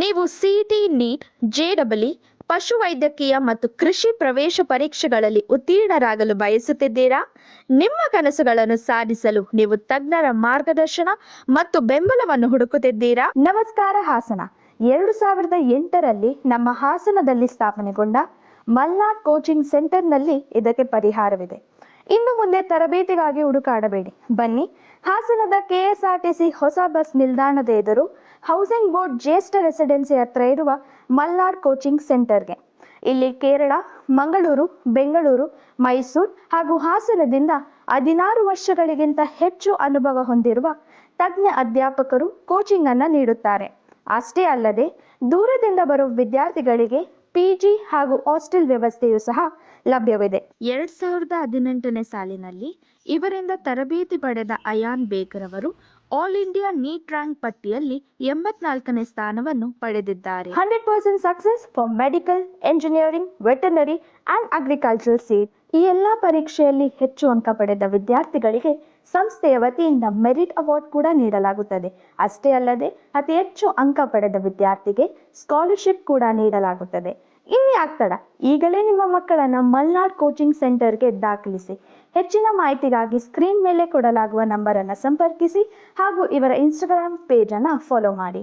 ನೀವು city neat ಜೆಡಬ್ಲ್ಇ ಪಶುವೈದ್ಯಕೀಯ ಮತ್ತು ಕೃಷಿ ಪ್ರವೇಶ ಪರೀಕ್ಷೆಗಳಲ್ಲಿ ಉತ್ತೀರ್ಣರಾಗಲು ಬಯಸುತ್ತಿದ್ದೀರಾ? ನಿಮ್ಮ ಕನಸುಗಳನ್ನು ಸಾಧಿಸಲು ನೀವು ತಜ್ಞರ ಮಾರ್ಗದರ್ಶನ ಮತ್ತು ಬೆಂಬಲವನ್ನು ಹುಡುಕುತ್ತಿದ್ದೀರಾ? ನಮಸ್ಕಾರ, ಹಾಸನ. ಎರಡು ಸಾವಿರದ ಎಂಟರಲ್ಲಿ ನಮ್ಮ ಹಾಸನದಲ್ಲಿ ಸ್ಥಾಪನೆಗೊಂಡ ಮಲ್ನಾಡ್ ಕೋಚಿಂಗ್ ಸೆಂಟರ್ನಲ್ಲಿ ಇದಕ್ಕೆ ಪರಿಹಾರವಿದೆ. ಇನ್ನು ಮುಂದೆ ತರಬೇತಿಗಾಗಿ ಹುಡುಕಾಡಬೇಡಿ. ಬನ್ನಿ. ಹಾಸನದ ಕೆಎಸ್ಆರ್ಟಿಸಿ ಹೊಸ ಬಸ್ ನಿಲ್ದಾಣದ ಎದುರು ಹೌಸಿಂಗ್ ಬೋರ್ಡ್ ಜ್ಯೇಷ್ಠ ರೆಸಿಡೆನ್ಸಿ ಹತ್ರ ಇರುವ ಮಲ್ನಾಡ್ ಕೋಚಿಂಗ್ ಸೆಂಟರ್ಗೆ. ಇಲ್ಲಿ ಕೇರಳ, ಮಂಗಳೂರು, ಬೆಂಗಳೂರು, ಮೈಸೂರು ಹಾಗೂ ಹಾಸನದಿಂದ ಹದಿನಾರು ವರ್ಷಗಳಿಗಿಂತ ಹೆಚ್ಚು ಅನುಭವ ಹೊಂದಿರುವ ತಜ್ಞ ಅಧ್ಯಾಪಕರು ಕೋಚಿಂಗ್ ಅನ್ನ ನೀಡುತ್ತಾರೆ. ಅಷ್ಟೇ ಅಲ್ಲದೆ, ದೂರದಿಂದ ಬರುವ ವಿದ್ಯಾರ್ಥಿಗಳಿಗೆ ಪಿಜಿ ಹಾಗೂ ಹಾಸ್ಟೆಲ್ ವ್ಯವಸ್ಥೆಯೂ ಸಹ ಲಭ್ಯವಿದೆ. ಎರಡ್ ಸಾವಿರದ ಹದಿನೆಂಟನೇ ಸಾಲಿನಲ್ಲಿ ಇವರಿಂದ ತರಬೇತಿ ಪಡೆದ ಅಯಾನ್ ಬೇಕರ್ ಅವರು ಆಲ್ ಇಂಡಿಯಾ ನೀಟ್ ರ್ಯಾಂಕ್ ಪಟ್ಟಿಯಲ್ಲಿ ಎಂಬತ್ನಾಲ್ಕನೇ ಸ್ಥಾನವನ್ನು ಪಡೆದಿದ್ದಾರೆ. Hundred percent success for medical engineering veterinary and agriculture seat ಈ ಎಲ್ಲಾ ಪರೀಕ್ಷೆಯಲ್ಲಿ ಹೆಚ್ಚು ಅಂಕ ಪಡೆದ ವಿದ್ಯಾರ್ಥಿಗಳಿಗೆ ಸಂಸ್ಥೆಯ ವತಿಯಿಂದ ಮೆರಿಟ್ ಅವಾರ್ಡ್ ಕೂಡ ನೀಡಲಾಗುತ್ತದೆ. ಅಷ್ಟೇ ಅಲ್ಲದೆ ಅತಿ ಹೆಚ್ಚು ಅಂಕ ಪಡೆದ ವಿದ್ಯಾರ್ಥಿಗೆ ಸ್ಕಾಲರ್ಶಿಪ್ ಕೂಡ ನೀಡಲಾಗುತ್ತದೆ. ಇನ್ಯಾಕ್ ತಡ ಈಗಲೇ ನಿಮ್ಮ ಮಕ್ಕಳನ್ನ ಮಲ್ನಾಡ್ ಕೋಚಿಂಗ್ ಸೆಂಟರ್ಗೆ ದಾಖಲಿಸಿ, ಹೆಚ್ಚಿನ ಮಾಹಿತಿಗಾಗಿ ಸ್ಕ್ರೀನ್ ಮೇಲೆ ಕೊಡಲಾಗುವ ನಂಬರ್ ಅನ್ನು ಸಂಪರ್ಕಿಸಿ ಹಾಗೂ ಇವರ ಇನ್ಸ್ಟಾಗ್ರಾಮ್ ಪೇಜ್ ಅನ್ನ ಫಾಲೋ ಮಾಡಿ.